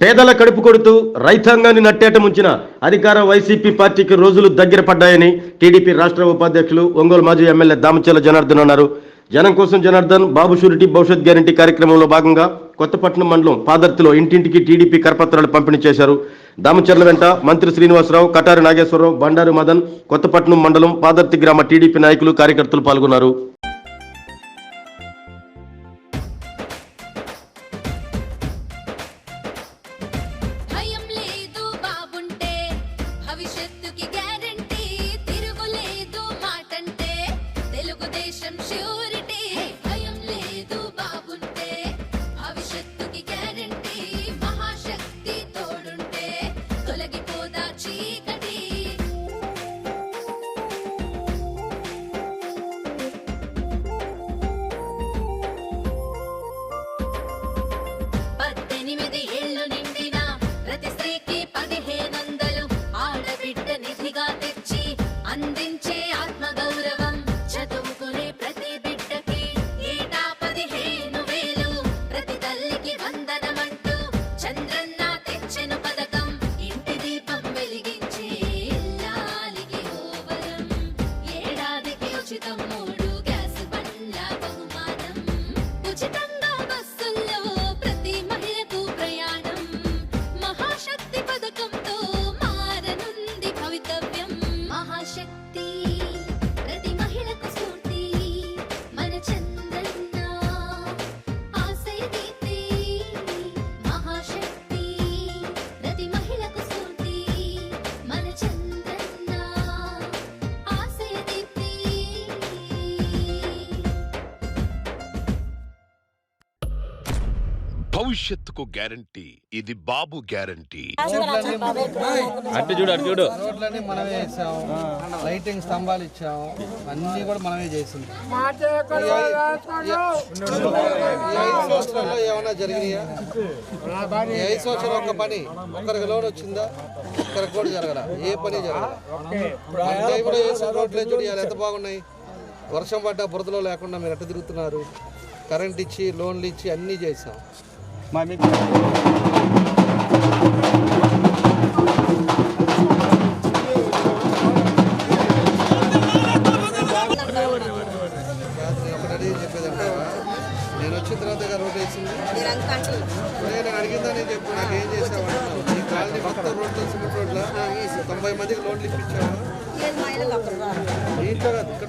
పేదల కడుపు కొడుతూ రైతాంగాన్ని నట్టేట ముంచిన అధికార వైసీపీ పార్టీకి రోజులు దగ్గర పడ్డాయని టీడీపీ రాష్ట్ర ఉపాధ్యక్షులు ఒంగోలు మాజీ ఎమ్మెల్యే దామచల జనార్దన్ అన్నారు. జనం కోసం జనార్దన్ బాబు షూరిటీ భవిష్యత్ గ్యారంటీ కార్యక్రమంలో భాగంగా కొత్తపట్నం మండలం పాదర్తిలో ఇంటింటికి టీడీపీ కరపత్రాలు పంపిణీ చేశారు. దామచర్ల వెంట మంత్రి శ్రీనివాసరావు కటారి నాగేశ్వరరావు బండారు మదన్ కొత్తపట్నం మండలం పాదర్తి గ్రామ టీడీపీ నాయకులు కార్యకర్తలు పాల్గొన్నారు. భవిష్యత్తుకు గ్యారంటీ. ఇది బాబు గ్యారంటీ. అటు చూడు అటు చూడు. రోడ్లన్నీ మనమే వేసాం లైటింగ్ స్తంభాలు ఇచ్చాం. అన్ని కూడా మనమే చేసింది. ఈ ఐదు సంవత్సరాల్లో ఏమైనా జరిగినాయా? ఈ ఐదు సంవత్సరాలు ఒక్క పని? ఒక్కరికి లోన్ వచ్చిందా? ఒక్కరికి కూడా జరగల. ఏ పని వేసిన రోడ్లు చూడు ఇవాళ ఎంత బాగున్నాయి? వర్షం పడ్డా బురదలో లేకుండా మీరు ఎట్ట తిరుగుతున్నారు? కరెంట్ ఇచ్చి లోన్లు ఇచ్చి అన్నీ చేసాం. రాత్రి ఒకటి నేను వచ్చిన తర్వాత ఇక రోడ్ వేసింది నేను అడిగిందా నేను చెప్పు నాకు ఏం చేసావు ఈ కాలనీ మొత్తం రోడ్లు సిమెంట్ రోడ్ల తొంభై మందికి లోన్లు ఇప్పించావా ఇంట్లో కాదు ఇక్కడ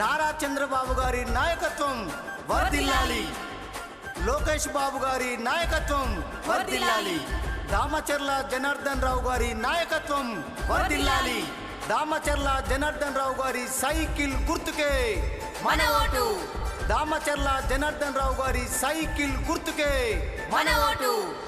నారా చంద్రబాబు గారి నాయకత్వం వర్ధిల్లాలి. లోకేష్ బాబు గారి నాయకత్వం వర్ధిల్లాలి. దామచర్ల జనార్దన్ రావు గారి నాయకత్వం వరదిల్లాలి. దామచర్ల జనార్దన్ రావు గారి సైకిల్ గుర్తుకే. మన ఓటు. దామచర్ల జనార్దన్ రావు గారి సైకిల్ గుర్తుకే. మన vote.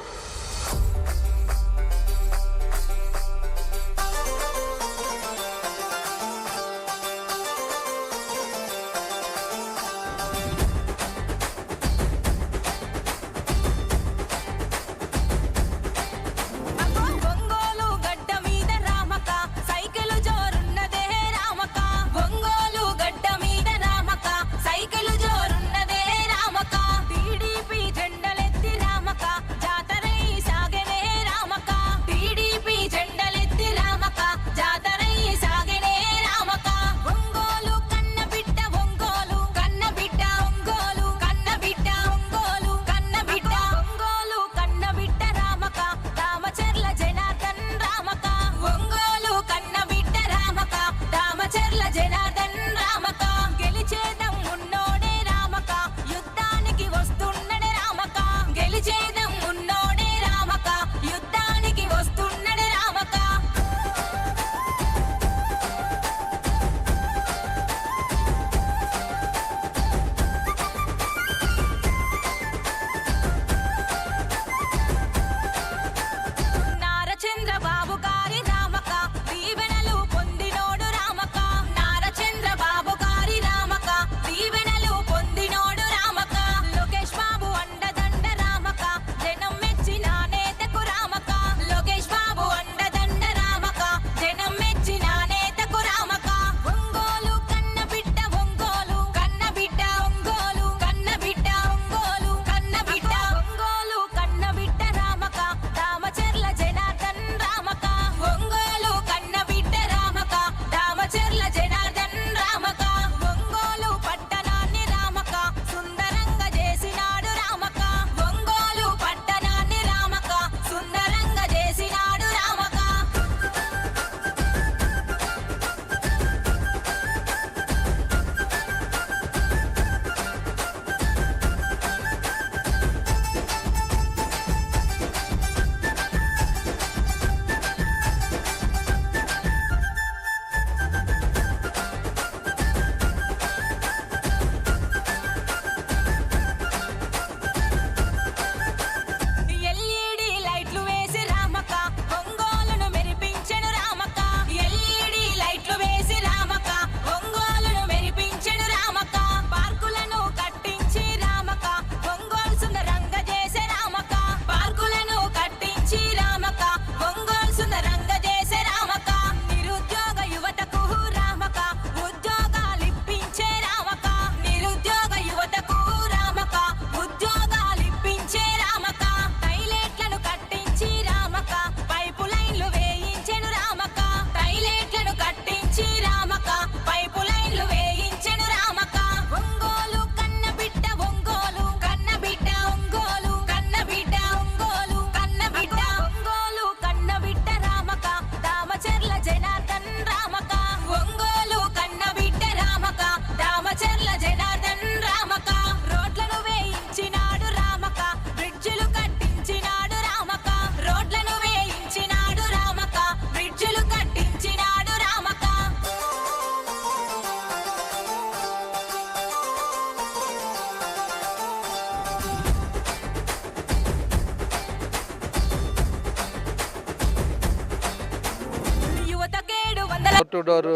Door to door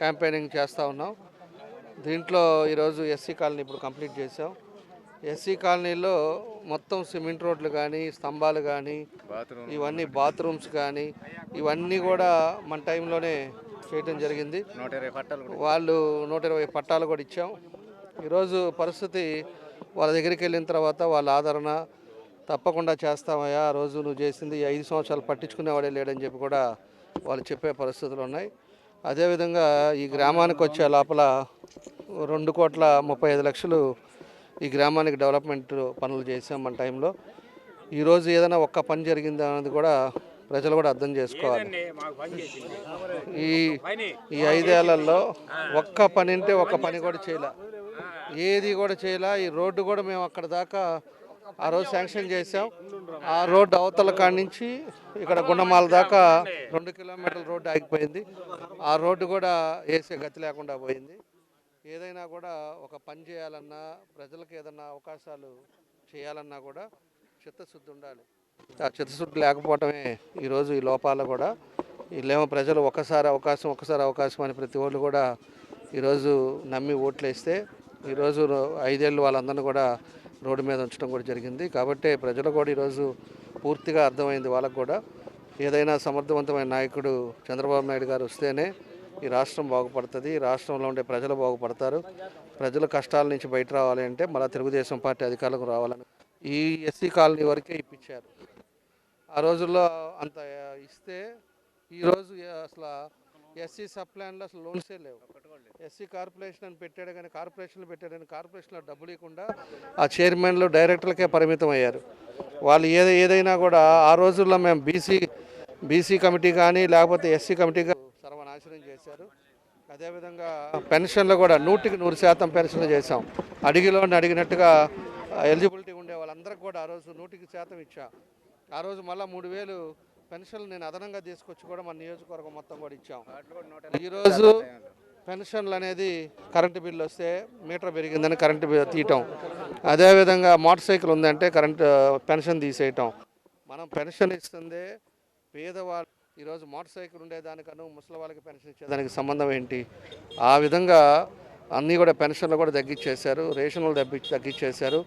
campaigning చేస్తూ ఉన్నాం. దీంట్లో ఈరోజు ఎస్సీ కాలనీ ఇప్పుడు కంప్లీట్ చేసాం ఎస్సీ కాలనీలో మొత్తం సిమెంట్ రోడ్లు కానీ స్తంభాలు కానీ ఇవన్నీ బాత్రూమ్స్ కానీ ఇవన్నీ కూడా మన టైంలోనే చేయటం జరిగింది. వాళ్ళు నూట ఇరవై పట్టాలు కూడా ఇచ్చాం. ఈరోజు పరిస్థితి వాళ్ళ దగ్గరికి వెళ్ళిన తర్వాత వాళ్ళ ఆదరణ తప్పకుండా చేస్తామయ్యా ఆ రోజు నువ్వు చేసింది ఐదు సంవత్సరాలు పట్టించుకునేవాడే లేడని చెప్పి కూడా వాళ్ళు చెప్పే పరిస్థితులు ఉన్నాయి. అదేవిధంగా ఈ గ్రామానికి వచ్చే లోపల రెండు కోట్ల ముప్పై ఐదు లక్షలు ఈ గ్రామానికి డెవలప్మెంట్ పనులు చేసాం మన టైంలో. ఈరోజు ఏదైనా ఒక్క పని జరిగిందా అనేది కూడా ప్రజలు కూడా అర్థం చేసుకోవాలి. ఈ ఈ ఐదేళ్ళలో ఒక్క పని అంటే ఒక్క పని కూడా చేయలే. ఏది కూడా చేయలే. ఈ రోడ్డు కూడా మేము అక్కడ దాకా ఆ రోజు శాంక్షన్ చేసాం ఆ రోడ్డు అవతల కాడి నుంచి ఇక్కడ గుండమాల దాకా రెండు కిలోమీటర్ల రోడ్డు ఆగిపోయింది. ఆ రోడ్డు కూడా వేసే గతి లేకుండా పోయింది. ఏదైనా కూడా ఒక పని చేయాలన్నా ప్రజలకు ఏదన్నా అవకాశాలు చేయాలన్నా కూడా చిత్తశుద్ధి ఉండాలి. ఆ చిత్తశుద్ధి లేకపోవటమే ఈరోజు ఈ లోపాలు కూడా. వీళ్ళేమో ప్రజలు ఒకసారి అవకాశం ఒకసారి అవకాశం అని ప్రతి వాళ్ళు కూడా ఈరోజు నమ్మి ఓట్లేస్తే ఈరోజు ఐదేళ్ళు వాళ్ళందరినీ కూడా రోడ్డు మీద ఉంచడం కూడా జరిగింది. కాబట్టి ప్రజలు కూడా ఈరోజు పూర్తిగా అర్థమైంది వాళ్ళకు కూడా. ఏదైనా సమర్థవంతమైన నాయకుడు చంద్రబాబు నాయుడు గారు వస్తేనే ఈ రాష్ట్రం బాగుపడుతుంది. ఈ రాష్ట్రంలో ఉండే ప్రజలు బాగుపడతారు. ప్రజల కష్టాల నుంచి బయట రావాలి అంటే మళ్ళీ తెలుగుదేశం పార్టీ అధికారులకు రావాలని ఈ ఎస్సీ కాలనీ వరకే ఇప్పించారు. ఆ రోజుల్లో అంత ఇస్తే ఈరోజు అసలు ఎస్సీ సబ్ ప్లాన్లో అసలు లోన్సే లేవు. ఎస్సీ కార్పొరేషన్ అని పెట్టాడు కానీ కార్పొరేషన్లు పెట్టాడు కానీ కార్పొరేషన్లో డబ్బులు ఇవ్వకుండా ఆ చైర్మన్లు డైరెక్టర్లకే పరిమితం అయ్యారు. వాళ్ళు ఏది ఏదైనా కూడా ఆ రోజుల్లో మేము బీసీ బీసీ కమిటీ కానీ లేకపోతే ఎస్సీ కమిటీ కానీ సర్వనాశనం చేశారు. అదేవిధంగా పెన్షన్లు కూడా నూటికి నూరు శాతం పెన్షన్లు చేశాం. అడిగిలోని అడిగినట్టుగా ఎలిజిబిలిటీ ఉండే వాళ్ళందరికీ కూడా ఆ రోజు నూటికి శాతం ఇచ్చా. ఆ రోజు మళ్ళీ మూడు వేలు పెన్షన్లు నేను అదనంగా తీసుకొచ్చి కూడా మన నియోజకవర్గం మొత్తం కూడా ఇచ్చాం. ఈరోజు పెన్షన్లు అనేది కరెంటు బిల్లు వస్తే మీటర్ పెరిగిందని కరెంటు బిల్లు తీయటం. అదేవిధంగా మోటార్ సైకిల్ ఉందంటే కరెంటు పెన్షన్ తీసేయటం. మనం పెన్షన్ ఇస్తుంది పేదవాళ్ళు. ఈరోజు మోటార్ సైకిల్ ఉండేదానికను ముసలి వాళ్ళకి పెన్షన్ ఇచ్చేదానికి సంబంధం ఏంటి? ఆ విధంగా అన్నీ కూడా పెన్షన్లు కూడా తగ్గించేశారు రేషన్లు తగ్గి తగ్గించేశారు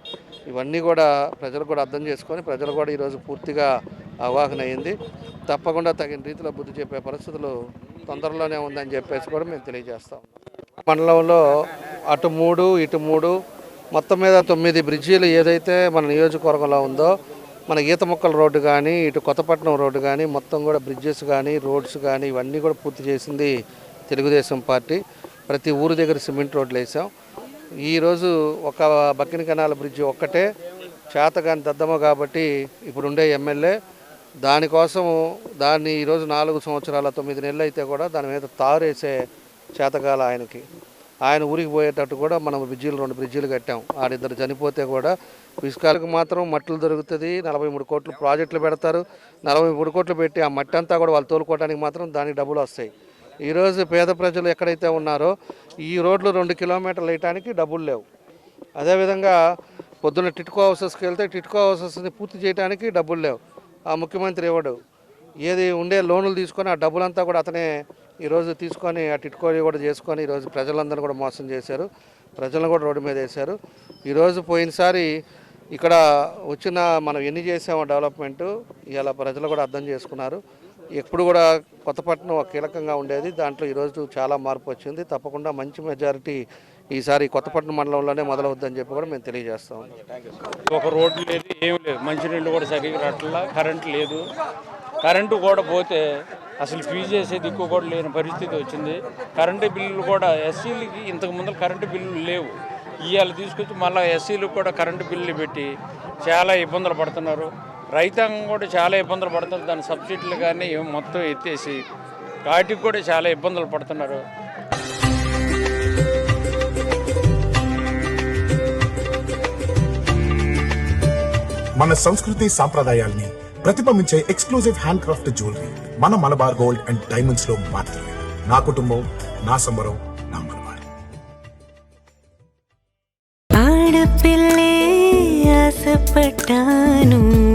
ఇవన్నీ కూడా ప్రజలు కూడా అర్థం చేసుకొని ప్రజలు కూడా ఈరోజు పూర్తిగా అవగాహన అయింది తప్పకుండా తగిన రీతిలో బుద్ధి చెప్పే పరిస్థితులు తొందరలోనే ఉందని చెప్పేసి కూడా మేము తెలియజేస్తాం మండలంలో అటు మూడు ఇటు మూడు మొత్తం మీద తొమ్మిది బ్రిడ్జీలు ఏదైతే మన నియోజకవర్గంలో ఉందో మన ఈత మొక్కల రోడ్డు కానీ ఇటు కొత్తపట్నం రోడ్డు కానీ మొత్తం కూడా బ్రిడ్జెస్ కానీ రోడ్స్ కానీ ఇవన్నీ కూడా పూర్తి చేసింది తెలుగుదేశం పార్టీ. ప్రతి ఊరు దగ్గర సిమెంట్ రోడ్లు వేసాం. ఈరోజు ఒక బక్కిన కెనాల బ్రిడ్జి ఒక్కటే చేతగాని దద్దమ్మ కాబట్టి ఇప్పుడు ఉండే ఎమ్మెల్యే దానికోసం దాన్ని ఈరోజు నాలుగు సంవత్సరాల తొమ్మిది నెలలు అయితే కూడా దాని మీద తారేసే చేతగాల ఆయనకి. ఆయన ఊరికి పోయేటట్టు కూడా మనం బ్రిడ్జీలు రెండు బ్రిడ్జీలు కట్టాం. ఆడిద్దరు చనిపోతే కూడా ఇసుకలకు మాత్రం మట్టలు దొరుకుతుంది. నలభై మూడు కోట్లు ప్రాజెక్టులు పెడతారు. నలభై మూడు కోట్లు పెట్టి ఆ మట్టి అంతా కూడా వాళ్ళు తోలుకోవడానికి మాత్రం దానికి డబ్బులు వస్తాయి. ఈరోజు పేద ప్రజలు ఎక్కడైతే ఉన్నారో ఈ రోడ్లు రెండు కిలోమీటర్లు వేయటానికి డబ్బులు లేవు. అదేవిధంగా పొద్దున్న టిట్కో హౌసెస్కి వెళ్తే టిట్కో హౌసెస్ని పూర్తి చేయడానికి డబ్బులు లేవు. ఆ ముఖ్యమంత్రి ఇవ్వడు ఏది ఉండే లోన్లు తీసుకొని ఆ డబ్బులంతా కూడా అతనే ఈరోజు తీసుకొని ఆ టిట్కో కూడా చేసుకొని ఈరోజు ప్రజలందరూ కూడా మోసం చేశారు. ప్రజలను కూడా రోడ్డు మీద వేశారు. ఈరోజు పోయినసారి ఇక్కడ వచ్చిన మనం ఎన్ని చేసామో డెవలప్మెంట్ ఇలా ప్రజలు కూడా అర్థం చేసుకున్నారు. ఎప్పుడు కూడా కొత్తపట్నం ఒక కీలకంగా ఉండేది. దాంట్లో ఈరోజు చాలా మార్పు వచ్చింది. తప్పకుండా మంచి మెజారిటీ ఈసారి కొత్తపట్నం మండలంలోనే మొదలవుద్దని చెప్పి కూడా మేము తెలియజేస్తాం. ఒక రోడ్డు లేదు ఏం లేదు. మంచినీళ్ళు కూడా సరిగ్గా రావట్లా కరెంట్ లేదు. కరెంటు కూడా పోతే అసలు ఫీజు చేసే దిక్కు కూడా లేని పరిస్థితి వచ్చింది. కరెంటు బిల్లులు కూడా ఎస్సీలకి ఇంతకు ముందు కరెంటు బిల్లులు లేవు. ఇవాళ తీసుకొచ్చి మళ్ళీ ఎస్సీలకు కూడా కరెంటు బిల్లులు పెట్టి చాలా ఇబ్బందులు పడుతున్నారు. రైతాంగం కూడా చాలా ఇబ్బందులు పడుతున్నారు దాని సబ్సిడీలు కానీ మొత్తం ఎత్తేసి వాటికి కూడా చాలా ఇబ్బందులు పడుతున్నారు. మన సంస్కృతి సాంప్రదాయాల్ని ప్రతిబింబించే ఎక్స్క్లూజివ్ హ్యాండ్ క్రాఫ్ట్ జ్యువెలరీ మన మలబార్ గోల్డ్ అండ్ డైమండ్స్లో మాత్రమే. నా కుటుంబం నా సంబరం నా మలబార్. ఆడపిల్లే ఆశపడ్డాను.